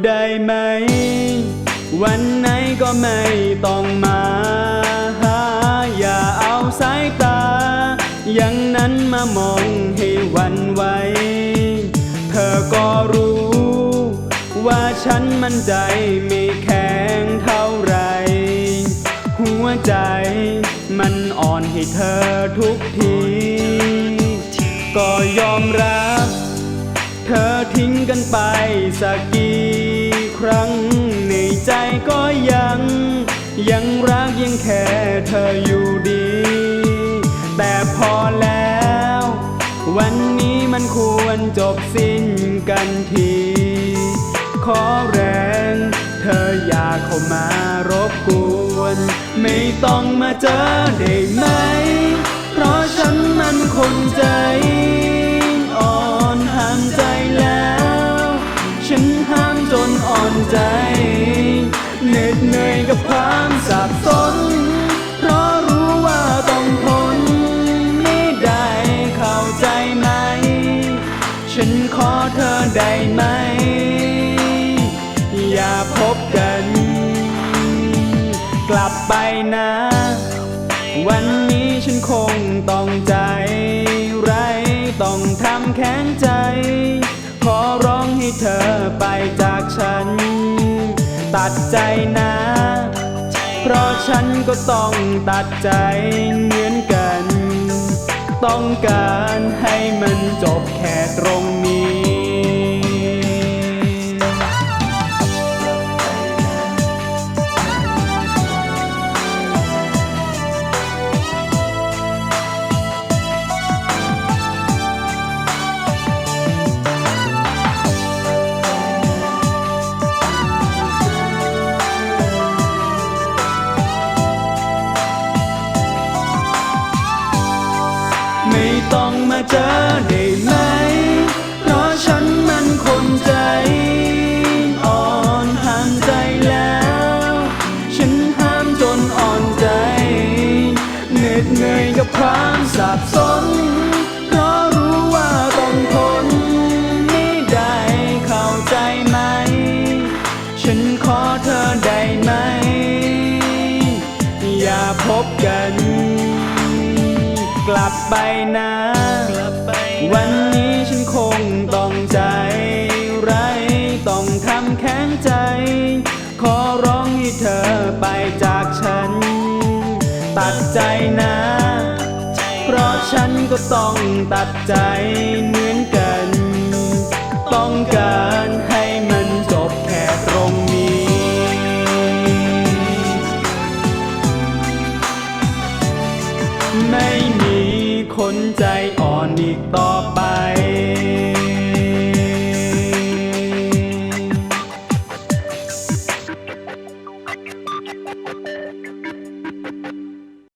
ดได้ไหม วันไหนก็ไม่ต้องมาหาอย่าเอาสายตา อย่างนั้นมามองให้วันไหว เธอก็รู้ ว่าฉันมั่นใจไม่แข็งเท่าไร หัวใจมันอ่อนให้เธอทุกที ก็ยอมรับ เธอทิ้งกันไปสักกี่ ครั้ง ในใจก็ยัง ยังรักยังแค่เธออยู่ดี แต่พอแล้ว วันนี้มันควรจบสิ้นกันที ขอแรง เธออย่าเข้ามารบกวน ไม่ต้องมาเจอได้ไหม เพราะฉันมันคนใจ อ่อนห้ามใจแล้ว อ่อนใจ เหน็ดเหนื่อยกับความสับสน เพราะรู้ว่าต้องทนไม่ได้เข้าใจไหม ฉันขอเธอได้ไหม อย่าพบกัน กลับไปนะ วันนี้ฉันคงต้องใจ ไรต้องทำแข็งใจ ให้เธอไปจากฉัน ตัดใจนะ เพราะฉันก็ต้องตัดใจเหมือนกัน ต้องการให้มันจบแค่ตรงนี้ เจอได้ไหมเพราะฉันมันคนใจอ่อนห้ามใจแล้ว ฉันห้ามจนอ่อนใจเหน็ดเหนื่อยกับความสับสนเพราะรู้ว่าต้องทนไม่ได้เข้าใจไหม ฉันขอเธอได้ไหม อย่าพบกัน ลับไปนะ วันนี้ฉันคงต้องใจไรต้องทำแข็งใจ ขอร้องให้เธอไปจากฉัน ตัดใจนะ เพราะฉันก็ต้องตัดใจเหมือนกัน ต้องการ คนใจอ่อนอีกต่อไป